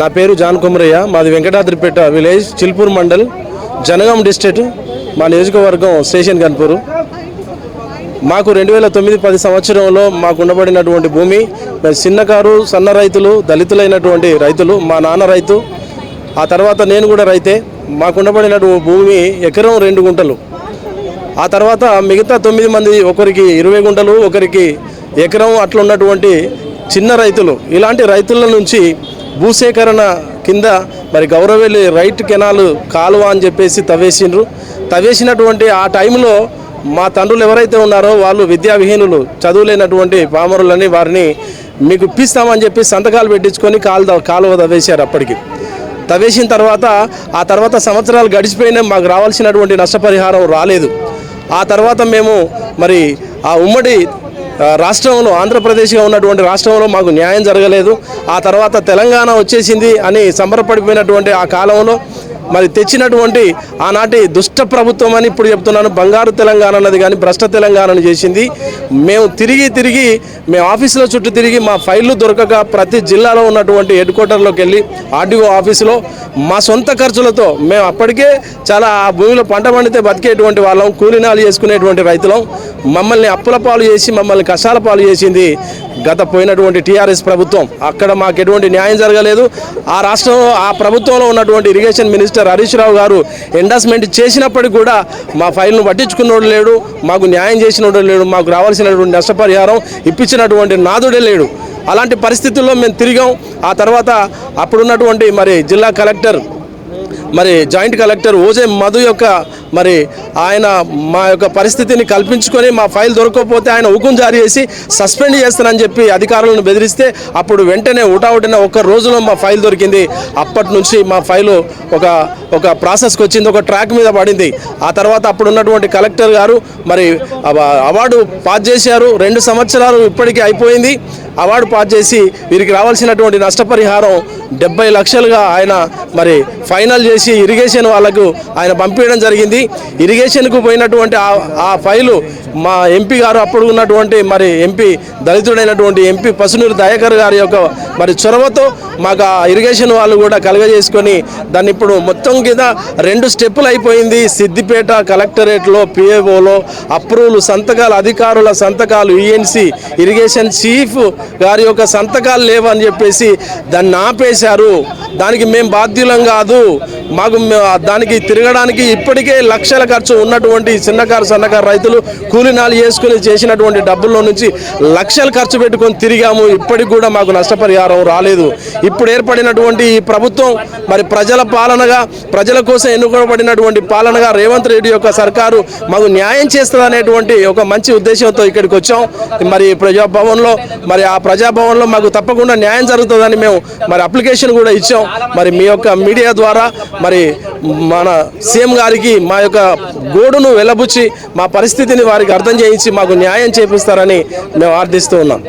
నా పేరు జాన్ కుమరయ్య. మాది వెంకటాద్రిపేట విలేజ్ చిల్పూర్ మండల్ జనగాం డిస్ట్రిక్ట్ మా నియోజకవర్గం స్టేషన్ కన్పూరు మాకు రెండు వేల తొమ్మిది పది సంవత్సరంలో మాకు ఉండబడినటువంటి భూమి మరి చిన్నకారు సన్న రైతులు దళితులైనటువంటి రైతులు మా నాన్న రైతు ఆ తర్వాత నేను కూడా రైతే మాకు ఉండబడినటువంటి భూమి ఎకరం రెండు గుంటలు. ఆ తర్వాత మిగతా తొమ్మిది మంది ఒకరికి ఇరవై గుంటలు ఒకరికి ఎకరం అట్లా ఉన్నటువంటి చిన్న రైతులు ఇలాంటి రైతుల నుంచి భూసేకరణ కింద మరి గౌరవెల్లి రైట్ కెనాల్ కాలువ అని చెప్పేసి తవ్వేసిండ్రు. తవ్వేసినటువంటి ఆ టైంలో మా తండ్రులు ఎవరైతే ఉన్నారో వాళ్ళు విద్యావిహీనులు చదువులేనటువంటి పామరులని వారిని మీకు ఇప్పిస్తామని చెప్పి సంతకాలు పెట్టించుకొని కాలు కాలువ తవ్వేశారు అప్పటికి. తవ్వేసిన తర్వాత ఆ తర్వాత సంవత్సరాలు గడిచిపోయినా మాకు రావాల్సినటువంటి నష్టపరిహారం రాలేదు. ఆ తర్వాత మేము మరి ఆ ఉమ్మడి రాష్ట్రంలో ఆంధ్రప్రదేశ్గా ఉన్నటువంటి రాష్ట్రంలో మాకు న్యాయం జరగలేదు. ఆ తర్వాత తెలంగాణ వచ్చేసింది అని సంబరపడిపోయినటువంటి ఆ కాలంలో మరి తెచ్చినటువంటి ఆనాటి దుష్ట ప్రభుత్వం అని ఇప్పుడు చెప్తున్నాను. బంగారు తెలంగాణ అన్నది కానీ భ్రష్ట తెలంగాణను చేసింది. మేము తిరిగి తిరిగి మేము ఆఫీసులో చుట్టూ తిరిగి మా ఫైళ్ళు దొరకక ప్రతి జిల్లాలో ఉన్నటువంటి హెడ్ క్వార్టర్లోకి వెళ్ళి ఆర్డీఓ ఆఫీసులో మా సొంత ఖర్చులతో మేము అప్పటికే చాలా ఆ భూమిలో పంట పండితే బతికేటువంటి వాళ్ళం కూలినాలు చేసుకునేటువంటి రైతులం. మమ్మల్ని అప్పుల పాలు చేసి మమ్మల్ని కషాల పాలు చేసింది. గత పోయినటువంటి టీఆర్ఎస్ ప్రభుత్వం అక్కడ మాకు ఎటువంటి న్యాయం జరగలేదు. ఆ రాష్ట్రంలో ఆ ప్రభుత్వంలో ఉన్నటువంటి ఇరిగేషన్ మినిస్టర్ హరీష్ రావు గారు ఎండాస్మెంట్ చేసినప్పటికీ కూడా మా ఫైల్ను పట్టించుకున్నోడు లేడు మాకు న్యాయం చేసినోడు లేడు మాకు రావాల్సినటువంటి నష్టపరిహారం ఇప్పించినటువంటి నాదుడే లేడు. అలాంటి పరిస్థితుల్లో మేము తిరిగాం. ఆ తర్వాత అప్పుడున్నటువంటి మరి జిల్లా కలెక్టర్ మరి జాయింట్ కలెక్టర్ ఓజే మధు యొక్క మరి ఆయన మా యొక్క పరిస్థితిని కల్పించుకొని మా ఫైల్ దొరకకపోతే ఆయన హుకుం జారీ చేసి సస్పెండ్ చేస్తానని చెప్పి అధికారులను బెదిరిస్తే అప్పుడు వెంటనే ఉటావుటిన ఒక్క రోజులో మా ఫైల్ దొరికింది. అప్పటి నుంచి మా ఫైలు ఒక ఒక ప్రాసెస్కి వచ్చింది ఒక ట్రాక్ మీద పడింది. ఆ తర్వాత అప్పుడు ఉన్నటువంటి కలెక్టర్ గారు మరి అవ- అవార్డు పాస్ చేశారు. రెండు సంవత్సరాలు ఇప్పటికీ అయిపోయింది. అవార్డు పాస్ చేసి వీరికి రావాల్సినటువంటి నష్టపరిహారం డెబ్బై లక్షలుగా ఆయన మరి ఫైనల్ చేసి ఇరిగేషన్ వాళ్ళకు ఆయన పంపించడం జరిగింది. ఇరిగేషన్కు పోయినటువంటి ఆ- ఆ ఫైలు మా ఎంపీ గారు అప్పుడు ఉన్నటువంటి మరి ఎంపీ దళితుడైనటువంటి ఎంపీ పసునూరు దయాకర్ గారి యొక్క మరి చొరవతో మాకు ఆ ఇరిగేషన్ వాళ్ళు కూడా కలగజేసుకొని దాన్ని ఇప్పుడు మొత్తం కింద రెండు స్టెప్పులు అయిపోయింది. సిద్దిపేట కలెక్టరేట్లో పిఏఓలో అప్రూవల్ సంతకాలు అధికారుల సంతకాలు ఈఎన్సి ఇరిగేషన్ చీఫ్ గారి యొక్క సంతకాలు లేవని చెప్పేసి దాన్ని ఆపేశారు. దానికి మేము బాధ్యులం కాదు. మాకు దానికి తిరగడానికి ఇప్పటికే లక్షల ఖర్చు ఉన్నటువంటి చిన్నకారు సన్నకారు రైతులు కూలినాలు చేసుకుని చేసినటువంటి డబ్బుల్లో నుంచి లక్షలు ఖర్చు పెట్టుకొని తిరిగాము. ఇప్పటికి కూడా మాకు నష్టపరిహారం రాలేదు. ఇప్పుడు ఏర్పడినటువంటి ఈ ప్రభుత్వం మరి ప్రజల పాలనగా ప్రజల కోసం ఎన్నుకోబడినటువంటి పాలనగా రేవంత్ రెడ్డి యొక్క సర్కారు మాకు న్యాయం చేస్తుందనేటువంటి ఒక మంచి ఉద్దేశంతో ఇక్కడికి వచ్చాం. మరి ప్రజాభవన్లో మరి ఆ ప్రజాభవన్లో మాకు తప్పకుండా న్యాయం జరుగుతుందని మేము మరి అప్లికేషన్ కూడా ఇచ్చాం. మరి మీ యొక్క మీడియా ద్వారా మరి మన సీఎం గారికి మా యొక్క గోడును వెలబుచ్చి మా పరిస్థితిని వారికి అర్థం చేయించి మాకు న్యాయం చేపిస్తారని మేము ఆర్థిస్తూ ఉన్నాం.